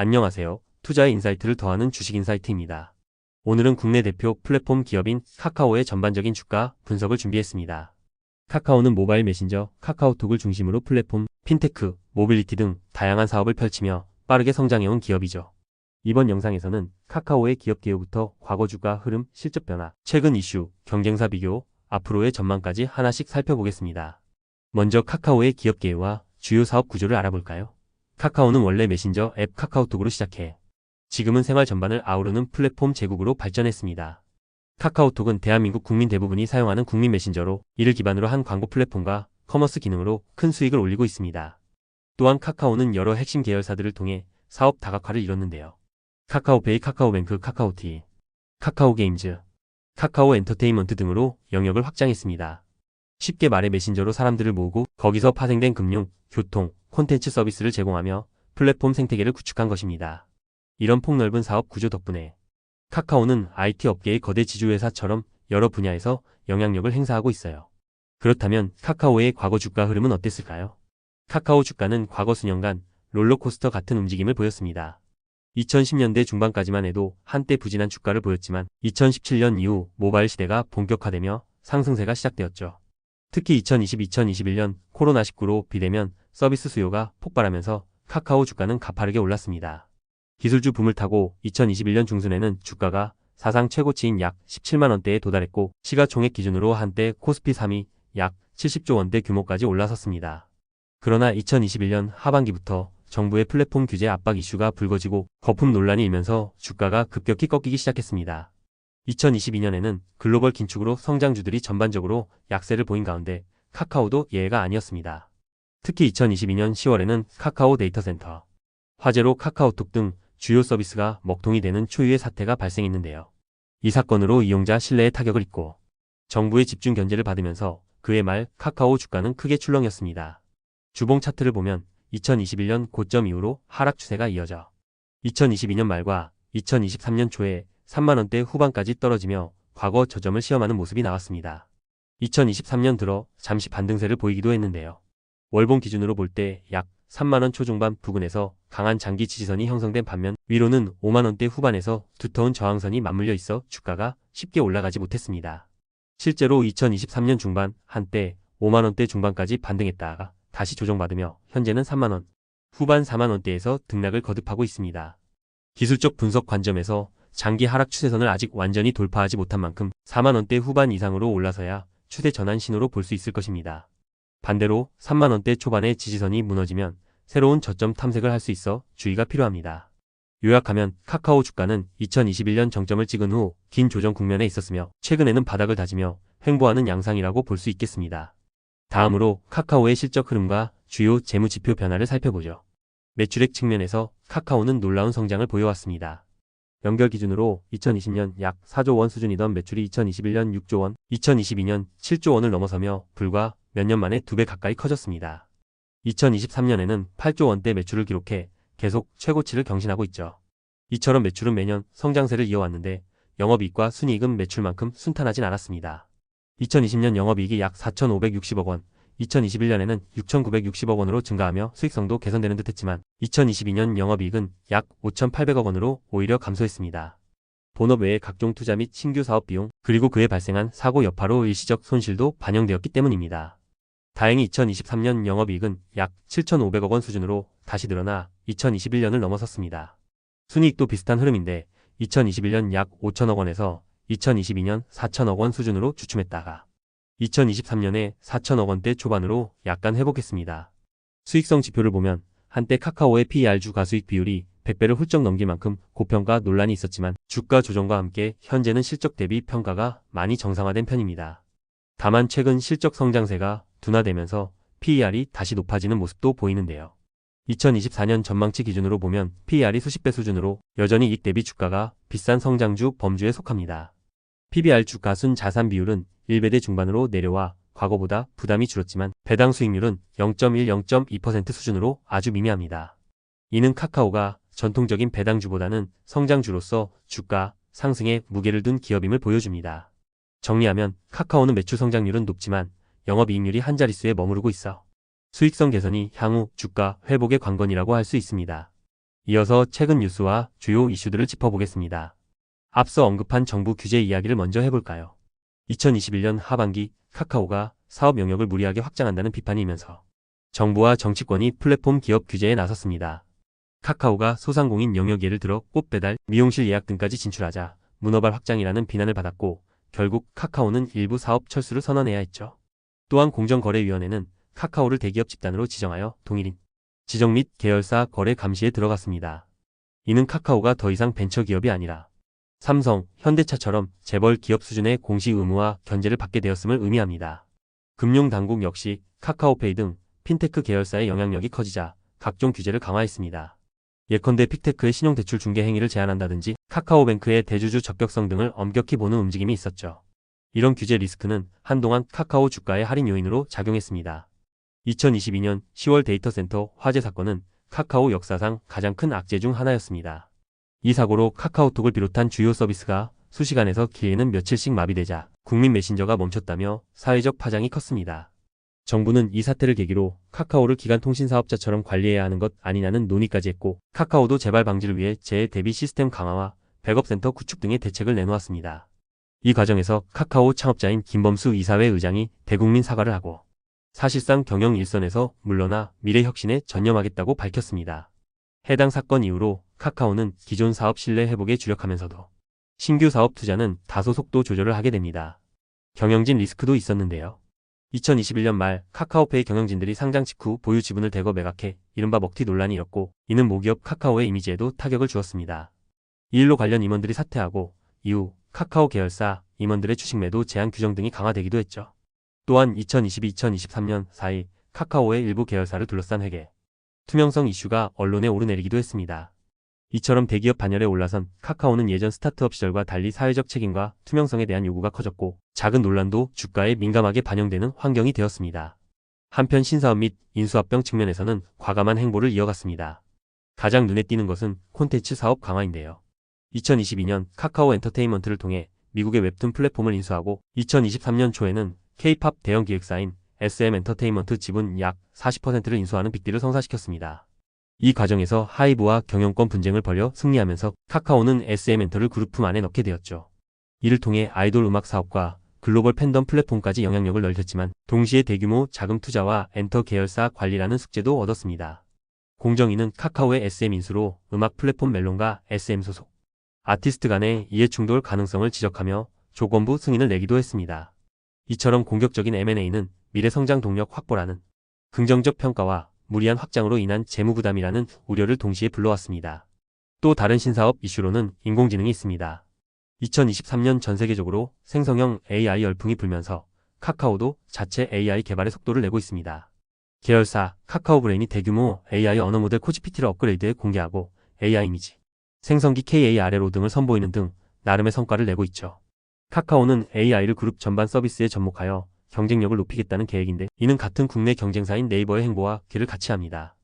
안녕하세요. 투자의 인사이트를 더하는 주식 인사이트입니다. 오늘은 국내 대표 플랫폼 기업인 카카오의 전반적인 주가 분석을 준비했습니다. 카카오는 모바일 메신저, 카카오톡을 중심으로 플랫폼, 핀테크, 모빌리티 등 다양한 사업을 펼치며 빠르게 성장해온 기업이죠. 이번 영상에서는 카카오의 기업 개요부터 과거 주가 흐름, 실적 변화, 최근 이슈, 경쟁사 비교, 앞으로의 전망까지 하나씩 살펴보겠습니다. 먼저 카카오의 기업 개요와 주요 사업 구조를 알아볼까요? 카카오는 원래 메신저 앱 카카오톡으로 시작해 지금은 생활 전반을 아우르는 플랫폼 제국으로 발전했습니다. 카카오톡은 대한민국 국민 대부분이 사용하는 국민 메신저로 이를 기반으로 한 광고 플랫폼과 커머스 기능으로 큰 수익을 올리고 있습니다. 또한 카카오는 여러 핵심 계열사들을 통해 사업 다각화를 이뤘는데요. 카카오페이, 카카오뱅크, 카카오티, 카카오게임즈, 카카오 엔터테인먼트 등으로 영역을 확장했습니다. 쉽게 말해 메신저로 사람들을 모으고 거기서 파생된 금융, 교통, 콘텐츠 서비스를 제공하며 플랫폼 생태계를 구축한 것입니다. 이런 폭넓은 사업 구조 덕분에 카카오는 IT 업계의 거대 지주회사처럼 여러 분야에서 영향력을 행사하고 있어요. 그렇다면 카카오의 과거 주가 흐름은 어땠을까요? 카카오 주가는 과거 수년간 롤러코스터 같은 움직임을 보였습니다. 2010년대 중반까지만 해도 한때 부진한 주가를 보였지만 2017년 이후 모바일 시대가 본격화되며 상승세가 시작되었죠. 특히 2020-2021년 코로나19로 비대면 서비스 수요가 폭발하면서 카카오 주가는 가파르게 올랐습니다. 기술주 붐을 타고 2021년 중순에는 주가가 사상 최고치인 약 17만 원대에 도달했고 시가총액 기준으로 한때 코스피 3위 약 70조 원대 규모까지 올라섰습니다. 그러나 2021년 하반기부터 정부의 플랫폼 규제 압박 이슈가 불거지고 거품 논란이 일면서 주가가 급격히 꺾이기 시작했습니다. 2022년에는 글로벌 긴축으로 성장주들이 전반적으로 약세를 보인 가운데 카카오도 예외가 아니었습니다. 특히 2022년 10월에는 카카오 데이터 센터, 화재로 카카오톡 등 주요 서비스가 먹통이 되는 초유의 사태가 발생했는데요. 이 사건으로 이용자 신뢰에 타격을 입고 정부의 집중 견제를 받으면서 그해 말 카카오 주가는 크게 출렁였습니다. 주봉 차트를 보면 2021년 고점 이후로 하락 추세가 이어져 2022년 말과 2023년 초에 3만원대 후반까지 떨어지며 과거 저점을 시험하는 모습이 나왔습니다. 2023년 들어 잠시 반등세를 보이기도 했는데요. 월봉 기준으로 볼 때 약 3만원 초중반 부근에서 강한 장기 지지선이 형성된 반면 위로는 5만원대 후반에서 두터운 저항선이 맞물려 있어 주가가 쉽게 올라가지 못했습니다. 실제로 2023년 중반 한때 5만원대 중반까지 반등했다가 다시 조정받으며 현재는 3만원, 후반 4만원대에서 등락을 거듭하고 있습니다. 기술적 분석 관점에서 장기 하락 추세선을 아직 완전히 돌파하지 못한 만큼 4만원대 후반 이상으로 올라서야 추세 전환 신호로 볼 수 있을 것입니다. 반대로 3만원대 초반의 지지선이 무너지면 새로운 저점 탐색을 할 수 있어 주의가 필요합니다. 요약하면 카카오 주가는 2021년 정점을 찍은 후 긴 조정 국면에 있었으며 최근에는 바닥을 다지며 횡보하는 양상이라고 볼 수 있겠습니다. 다음으로 카카오의 실적 흐름과 주요 재무 지표 변화를 살펴보죠. 매출액 측면에서 카카오는 놀라운 성장을 보여왔습니다. 연결 기준으로 2020년 약 4조 원 수준이던 매출이 2021년 6조 원, 2022년 7조 원을 넘어서며 불과 몇 년 만에 두 배 가까이 커졌습니다. 2023년에는 8조 원대 매출을 기록해 계속 최고치를 경신하고 있죠. 이처럼 매출은 매년 성장세를 이어왔는데 영업이익과 순이익은 매출만큼 순탄하진 않았습니다. 2020년 영업이익이 약 4,560억 원, 2021년에는 6,960억 원으로 증가하며 수익성도 개선되는 듯 했지만 2022년 영업이익은 약 5,800억 원으로 오히려 감소했습니다. 본업 외에 각종 투자 및 신규 사업 비용, 그리고 그에 발생한 사고 여파로 일시적 손실도 반영되었기 때문입니다. 다행히 2023년 영업이익은 약 7,500억 원 수준으로 다시 늘어나 2021년을 넘어섰습니다. 순이익도 비슷한 흐름인데 2021년 약 5천억 원에서 2022년 4천억 원 수준으로 주춤했다가 2023년에 4천억 원대 초반으로 약간 회복했습니다. 수익성 지표를 보면 한때 카카오의 PER주 가수익 비율이 100배를 훌쩍 넘길 만큼 고평가 논란이 있었지만 주가 조정과 함께 현재는 실적 대비 평가가 많이 정상화된 편입니다. 다만 최근 실적 성장세가 둔화되면서 PER이 다시 높아지는 모습도 보이는데요. 2024년 전망치 기준으로 보면 PER이 수십 배 수준으로 여전히 이익 대비 주가가 비싼 성장주 범주에 속합니다. PBR 주 가 순 자산 비율은 1배대 중반으로 내려와 과거보다 부담이 줄었지만 배당 수익률은 0.1-0.2% 수준으로 아주 미미합니다. 이는 카카오가 전통적인 배당주보다는 성장주로서 주가 상승에 무게를 둔 기업임을 보여줍니다. 정리하면 카카오는 매출 성장률은 높지만 영업이익률이 한 자릿수에 머무르고 있어 수익성 개선이 향후 주가 회복의 관건이라고 할 수 있습니다. 이어서 최근 뉴스와 주요 이슈들을 짚어보겠습니다. 앞서 언급한 정부 규제 이야기를 먼저 해볼까요? 2021년 하반기 카카오가 사업 영역을 무리하게 확장한다는 비판이 이면서 정부와 정치권이 플랫폼 기업 규제에 나섰습니다. 카카오가 소상공인 영역 예를 들어 꽃 배달, 미용실 예약 등까지 진출하자 문어발 확장이라는 비난을 받았고 결국 카카오는 일부 사업 철수를 선언해야 했죠. 또한 공정거래위원회는 카카오를 대기업 집단으로 지정하여 동일인 지정 및 계열사 거래 감시에 들어갔습니다. 이는 카카오가 더 이상 벤처기업이 아니라 삼성, 현대차처럼 재벌 기업 수준의 공시 의무와 견제를 받게 되었음을 의미합니다. 금융당국 역시 카카오페이 등 핀테크 계열사의 영향력이 커지자 각종 규제를 강화했습니다. 예컨대 픽테크의 신용대출 중개 행위를 제한한다든지 카카오뱅크의 대주주 적격성 등을 엄격히 보는 움직임이 있었죠. 이런 규제 리스크는 한동안 카카오 주가의 할인 요인으로 작용했습니다. 2022년 10월 데이터센터 화재 사건은 카카오 역사상 가장 큰 악재 중 하나였습니다. 이 사고로 카카오톡을 비롯한 주요 서비스가 수시간에서 길게는 며칠씩 마비되자 국민 메신저가 멈췄다며 사회적 파장이 컸습니다. 정부는 이 사태를 계기로 카카오를 기간 통신 사업자처럼 관리해야 하는 것 아니냐는 논의까지 했고 카카오도 재발 방지를 위해 재해 대비 시스템 강화와 백업센터 구축 등의 대책을 내놓았습니다. 이 과정에서 카카오 창업자인 김범수 이사회 의장이 대국민 사과를 하고 사실상 경영 일선에서 물러나 미래 혁신에 전념하겠다고 밝혔습니다. 해당 사건 이후로 카카오는 기존 사업 신뢰 회복에 주력하면서도 신규 사업 투자는 다소 속도 조절을 하게 됩니다. 경영진 리스크도 있었는데요. 2021년 말 카카오페이 경영진들이 상장 직후 보유 지분을 대거 매각해 이른바 먹튀 논란이 일었고 이는 모기업 카카오의 이미지에도 타격을 주었습니다. 이 일로 관련 임원들이 사퇴하고 이후 카카오 계열사 임원들의 주식 매도 제한 규정 등이 강화되기도 했죠. 또한 2022-2023년 사이 카카오의 일부 계열사를 둘러싼 회계, 투명성 이슈가 언론에 오르내리기도 했습니다. 이처럼 대기업 반열에 올라선 카카오는 예전 스타트업 시절과 달리 사회적 책임과 투명성에 대한 요구가 커졌고 작은 논란도 주가에 민감하게 반영되는 환경이 되었습니다. 한편 신사업 및 인수합병 측면에서는 과감한 행보를 이어갔습니다. 가장 눈에 띄는 것은 콘텐츠 사업 강화인데요. 2022년 카카오 엔터테인먼트를 통해 미국의 웹툰 플랫폼을 인수하고 2023년 초에는 K-팝 대형 기획사인 SM 엔터테인먼트 지분 약 40%를 인수하는 빅딜을 성사시켰습니다. 이 과정에서 하이브와 경영권 분쟁을 벌여 승리하면서 카카오는 SM 엔터를 그룹품 안에 넣게 되었죠. 이를 통해 아이돌 음악 사업과 글로벌 팬덤 플랫폼까지 영향력을 넓혔지만 동시에 대규모 자금 투자와 엔터 계열사 관리라는 숙제도 얻었습니다. 공정위는 카카오의 SM 인수로 음악 플랫폼 멜론과 SM 소속 아티스트 간의 이해충돌 가능성을 지적하며 조건부 승인을 내기도 했습니다. 이처럼 공격적인 M&A는 미래 성장 동력 확보라는 긍정적 평가와 무리한 확장으로 인한 재무 부담이라는 우려를 동시에 불러왔습니다. 또 다른 신사업 이슈로는 인공지능이 있습니다. 2023년 전 세계적으로 생성형 AI 열풍이 불면서 카카오도 자체 AI 개발의 속도를 내고 있습니다. 계열사 카카오 브레인이 대규모 AI 언어 모델 코치PT를 업그레이드해 공개하고 AI 이미지, 생성기 KARLO 등을 선보이는 등 나름의 성과를 내고 있죠. 카카오는 AI를 그룹 전반 서비스에 접목하여 경쟁력을 높이겠다는 계획인데 이는 같은 국내 경쟁사인 네이버의 행보와 길을 같이 합니다.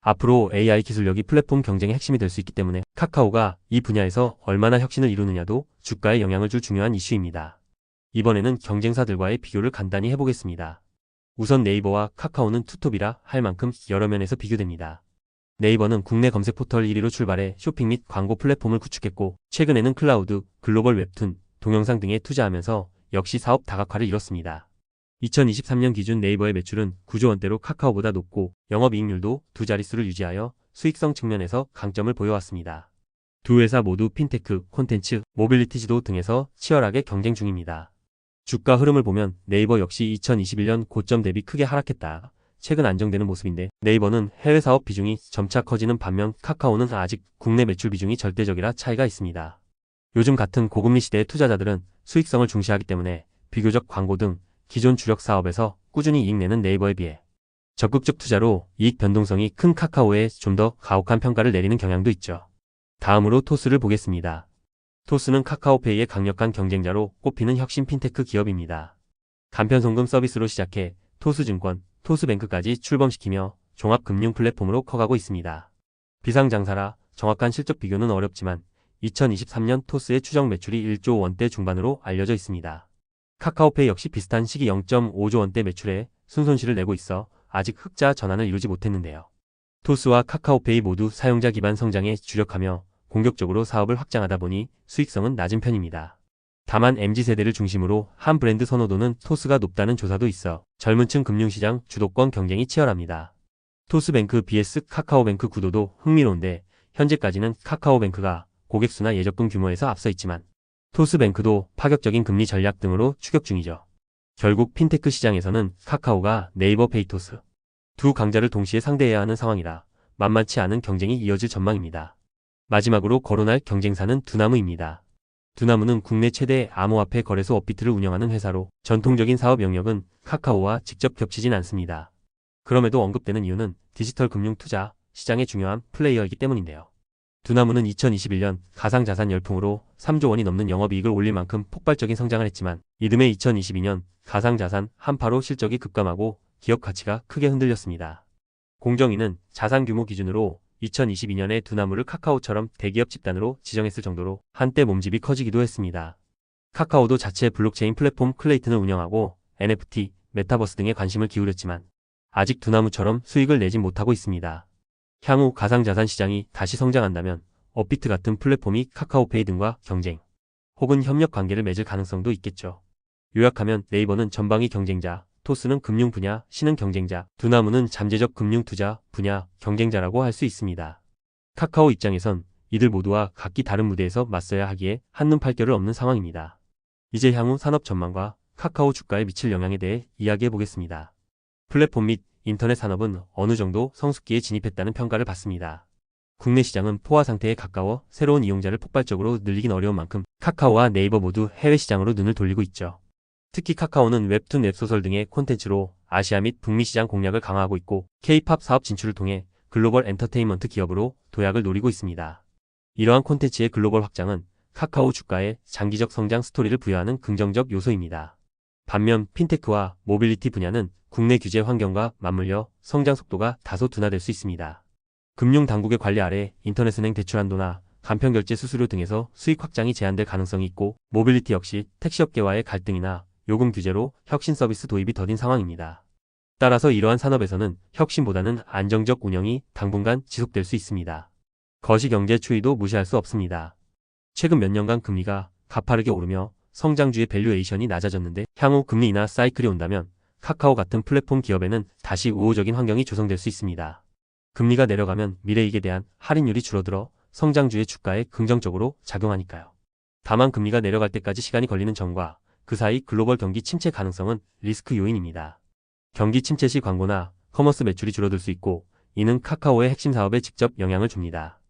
앞으로 AI 기술력이 플랫폼 경쟁의 핵심이 될 수 있기 때문에 카카오가 이 분야에서 얼마나 혁신을 이루느냐도 주가에 영향을 줄 중요한 이슈입니다. 이번에는 경쟁사들과의 비교를 간단히 해보겠습니다. 우선 네이버와 카카오는 투톱이라 할 만큼 여러 면에서 비교됩니다. 네이버는 국내 검색 포털 1위로 출발해 쇼핑 및 광고 플랫폼을 구축했고 최근에는 클라우드, 글로벌 웹툰, 동영상 등에 투자하면서 역시 사업 다각화를 이뤘습니다. 2023년 기준 네이버의 매출은 9조 원대로 카카오보다 높고 영업이익률도 두 자릿수를 유지하여 수익성 측면에서 강점을 보여왔습니다. 두 회사 모두 핀테크, 콘텐츠, 모빌리티 지도 등에서 치열하게 경쟁 중입니다. 주가 흐름을 보면 네이버 역시 2021년 고점 대비 크게 하락했다. 최근 안정되는 모습인데 네이버는 해외 사업 비중이 점차 커지는 반면 카카오는 아직 국내 매출 비중이 절대적이라 차이가 있습니다. 요즘 같은 고금리 시대의 투자자들은 수익성을 중시하기 때문에 비교적 광고 등 기존 주력 사업에서 꾸준히 이익 내는 네이버에 비해 적극적 투자로 이익 변동성이 큰 카카오에 좀 더 가혹한 평가를 내리는 경향도 있죠. 다음으로 토스를 보겠습니다. 토스는 카카오페이의 강력한 경쟁자로 꼽히는 혁신 핀테크 기업입니다. 간편송금 서비스로 시작해 토스증권, 토스뱅크까지 출범시키며 종합금융 플랫폼으로 커가고 있습니다. 비상장사라 정확한 실적 비교는 어렵지만 2023년 토스의 추정 매출이 1조 원대 중반으로 알려져 있습니다. 카카오페이 역시 비슷한 시기 0.5조 원대 매출에 순손실을 내고 있어 아직 흑자 전환을 이루지 못했는데요. 토스와 카카오페이 모두 사용자 기반 성장에 주력하며 공격적으로 사업을 확장하다 보니 수익성은 낮은 편입니다. 다만 MZ세대를 중심으로 한 브랜드 선호도는 토스가 높다는 조사도 있어 젊은 층 금융시장 주도권 경쟁이 치열합니다. 토스뱅크 vs 카카오뱅크 구도도 흥미로운데 현재까지는 카카오뱅크가 고객수나 예적금 규모에서 앞서 있지만 토스뱅크도 파격적인 금리 전략 등으로 추격 중이죠. 결국 핀테크 시장에서는 카카오가 네이버 페이토스 두 강자를 동시에 상대해야 하는 상황이라 만만치 않은 경쟁이 이어질 전망입니다. 마지막으로 거론할 경쟁사는 두나무입니다. 두나무는 국내 최대 암호화폐 거래소 업비트를 운영하는 회사로 전통적인 사업 영역은 카카오와 직접 겹치진 않습니다. 그럼에도 언급되는 이유는 디지털 금융 투자 시장의 중요한 플레이어이기 때문인데요. 두나무는 2021년 가상자산 열풍으로 3조 원이 넘는 영업이익을 올릴 만큼 폭발적인 성장을 했지만 이듬해 2022년 가상자산 한파로 실적이 급감하고 기업 가치가 크게 흔들렸습니다. 공정위는 자산 규모 기준으로 2022년에 두나무를 카카오처럼 대기업 집단으로 지정했을 정도로 한때 몸집이 커지기도 했습니다. 카카오도 자체 블록체인 플랫폼 클레이튼을 운영하고 NFT, 메타버스 등에 관심을 기울였지만 아직 두나무처럼 수익을 내진 못하고 있습니다. 향후 가상자산 시장이 다시 성장한다면 업비트 같은 플랫폼이 카카오페이 등과 경쟁 혹은 협력 관계를 맺을 가능성도 있겠죠. 요약하면 네이버는 전방위 경쟁자, 토스는 금융 분야, 신흥 경쟁자, 두나무는 잠재적 금융 투자 분야 경쟁자라고 할 수 있습니다. 카카오 입장에선 이들 모두와 각기 다른 무대에서 맞서야 하기에 한눈 팔결을 없는 상황입니다. 이제 향후 산업 전망과 카카오 주가에 미칠 영향에 대해 이야기해 보겠습니다. 플랫폼 및 인터넷 산업은 어느 정도 성숙기에 진입했다는 평가를 받습니다. 국내 시장은 포화 상태에 가까워 새로운 이용자를 폭발적으로 늘리긴 어려운 만큼 카카오와 네이버 모두 해외 시장으로 눈을 돌리고 있죠. 특히 카카오는 웹툰 웹소설 등의 콘텐츠로 아시아 및 북미 시장 공략을 강화하고 있고 K-팝 사업 진출을 통해 글로벌 엔터테인먼트 기업으로 도약을 노리고 있습니다. 이러한 콘텐츠의 글로벌 확장은 카카오 주가에 장기적 성장 스토리를 부여하는 긍정적 요소입니다. 반면 핀테크와 모빌리티 분야는 국내 규제 환경과 맞물려 성장 속도가 다소 둔화될 수 있습니다. 금융 당국의 관리 아래 인터넷은행 대출 한도나 간편결제 수수료 등에서 수익 확장이 제한될 가능성이 있고 모빌리티 역시 택시업계와의 갈등이나 요금 규제로 혁신 서비스 도입이 더딘 상황입니다. 따라서 이러한 산업에서는 혁신보다는 안정적 운영이 당분간 지속될 수 있습니다. 거시경제 추이도 무시할 수 없습니다. 최근 몇 년간 금리가 가파르게 오르며 성장주의 밸류에이션이 낮아졌는데 향후 금리 인하 사이클이 온다면 카카오 같은 플랫폼 기업에는 다시 우호적인 환경이 조성될 수 있습니다. 금리가 내려가면 미래이익에 대한 할인율이 줄어들어 성장주의 주가에 긍정적으로 작용하니까요. 다만 금리가 내려갈 때까지 시간이 걸리는 점과 그 사이 글로벌 경기 침체 가능성은 리스크 요인입니다. 경기 침체 시 광고나 커머스 매출이 줄어들 수 있고 이는 카카오의 핵심 사업에 직접 영향을 줍니다.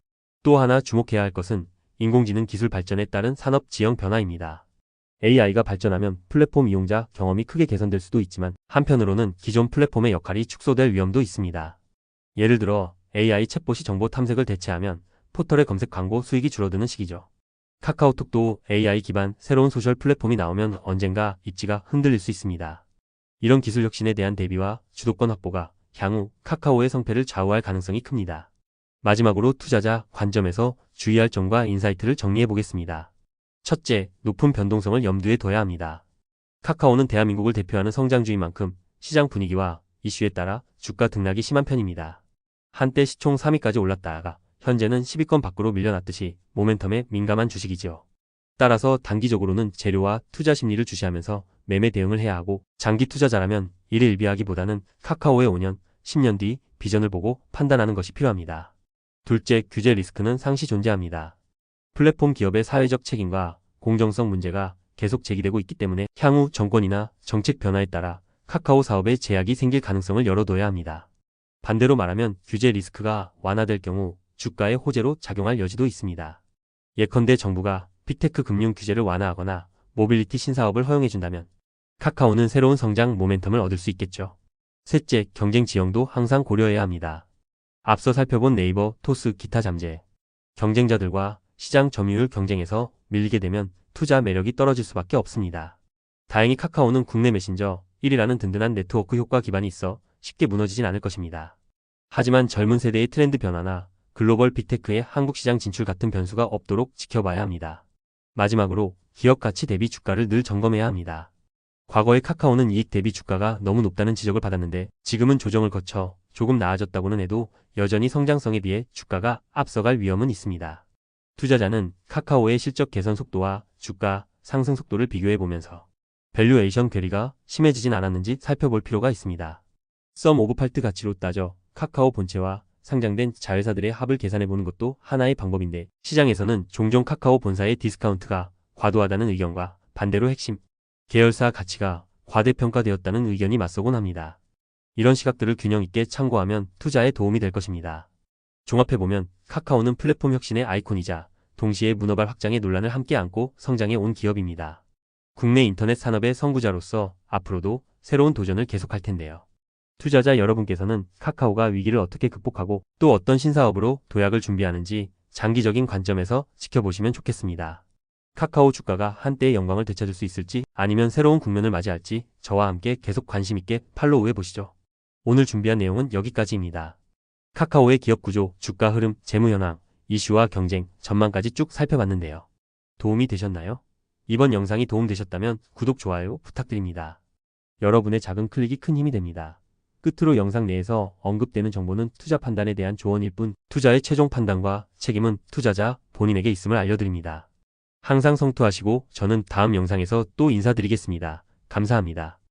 또 하나 주목해야 할 것은 인공지능 기술 발전에 따른 산업 지형 변화입니다. AI가 발전하면 플랫폼 이용자 경험이 크게 개선될 수도 있지만 한편으로는 기존 플랫폼의 역할이 축소될 위험도 있습니다. 예를 들어 AI 챗봇이 정보 탐색을 대체하면 포털의 검색 광고 수익이 줄어드는 시기죠. 카카오톡도 AI 기반 새로운 소셜 플랫폼이 나오면 언젠가 입지가 흔들릴 수 있습니다. 이런 기술 혁신에 대한 대비와 주도권 확보가 향후 카카오의 성패를 좌우할 가능성이 큽니다. 마지막으로 투자자 관점에서 주의할 점과 인사이트를 정리해 보겠습니다. 첫째, 높은 변동성을 염두에 둬야 합니다. 카카오는 대한민국을 대표하는 성장주인 만큼 시장 분위기와 이슈에 따라 주가 등락이 심한 편입니다. 한때 시총 3위까지 올랐다가 현재는 10위권 밖으로 밀려났듯이 모멘텀에 민감한 주식이지요. 따라서 단기적으로는 재료와 투자 심리를 주시하면서 매매 대응을 해야 하고 장기 투자자라면 이를 일비하기보다는 카카오의 5년, 10년 뒤 비전을 보고 판단하는 것이 필요합니다. 둘째, 규제 리스크는 상시 존재합니다. 플랫폼 기업의 사회적 책임과 공정성 문제가 계속 제기되고 있기 때문에 향후 정권이나 정책 변화에 따라 카카오 사업에 제약이 생길 가능성을 열어둬야 합니다. 반대로 말하면 규제 리스크가 완화될 경우 주가의 호재로 작용할 여지도 있습니다. 예컨대 정부가 빅테크 금융 규제를 완화하거나 모빌리티 신사업을 허용해준다면 카카오는 새로운 성장 모멘텀을 얻을 수 있겠죠. 셋째, 경쟁 지형도 항상 고려해야 합니다. 앞서 살펴본 네이버, 토스, 기타 잠재. 경쟁자들과 시장 점유율 경쟁에서 밀리게 되면 투자 매력이 떨어질 수밖에 없습니다. 다행히 카카오는 국내 메신저 1위라는 든든한 네트워크 효과 기반이 있어 쉽게 무너지진 않을 것입니다. 하지만 젊은 세대의 트렌드 변화나 글로벌 빅테크의 한국 시장 진출 같은 변수가 없도록 지켜봐야 합니다. 마지막으로 기업 가치 대비 주가를 늘 점검해야 합니다. 과거에 카카오는 이익 대비 주가가 너무 높다는 지적을 받았는데 지금은 조정을 거쳐 조금 나아졌다고는 해도 여전히 성장성에 비해 주가가 앞서갈 위험은 있습니다. 투자자는 카카오의 실적 개선 속도와 주가 상승 속도를 비교해 보면서 밸류에이션 괴리가 심해지진 않았는지 살펴볼 필요가 있습니다. 썸 오브 팔트 가치로 따져 카카오 본체와 상장된 자회사들의 합을 계산해 보는 것도 하나의 방법인데 시장에서는 종종 카카오 본사의 디스카운트가 과도하다는 의견과 반대로 핵심 계열사 가치가 과대평가되었다는 의견이 맞서곤 합니다. 이런 시각들을 균형 있게 참고하면 투자에 도움이 될 것입니다. 종합해보면 카카오는 플랫폼 혁신의 아이콘이자 동시에 문어발 확장의 논란을 함께 안고 성장해 온 기업입니다. 국내 인터넷 산업의 선구자로서 앞으로도 새로운 도전을 계속할 텐데요. 투자자 여러분께서는 카카오가 위기를 어떻게 극복하고 또 어떤 신사업으로 도약을 준비하는지 장기적인 관점에서 지켜보시면 좋겠습니다. 카카오 주가가 한때의 영광을 되찾을 수 있을지 아니면 새로운 국면을 맞이할지 저와 함께 계속 관심 있게 팔로우해 보시죠. 오늘 준비한 내용은 여기까지입니다. 카카오의 기업 구조, 주가 흐름, 재무 현황, 이슈와 경쟁, 전망까지 쭉 살펴봤는데요. 도움이 되셨나요? 이번 영상이 도움되셨다면 구독, 좋아요 부탁드립니다. 여러분의 작은 클릭이 큰 힘이 됩니다. 끝으로 영상 내에서 언급되는 정보는 투자 판단에 대한 조언일 뿐 투자의 최종 판단과 책임은 투자자 본인에게 있음을 알려드립니다. 항상 성투하시고 저는 다음 영상에서 또 인사드리겠습니다. 감사합니다.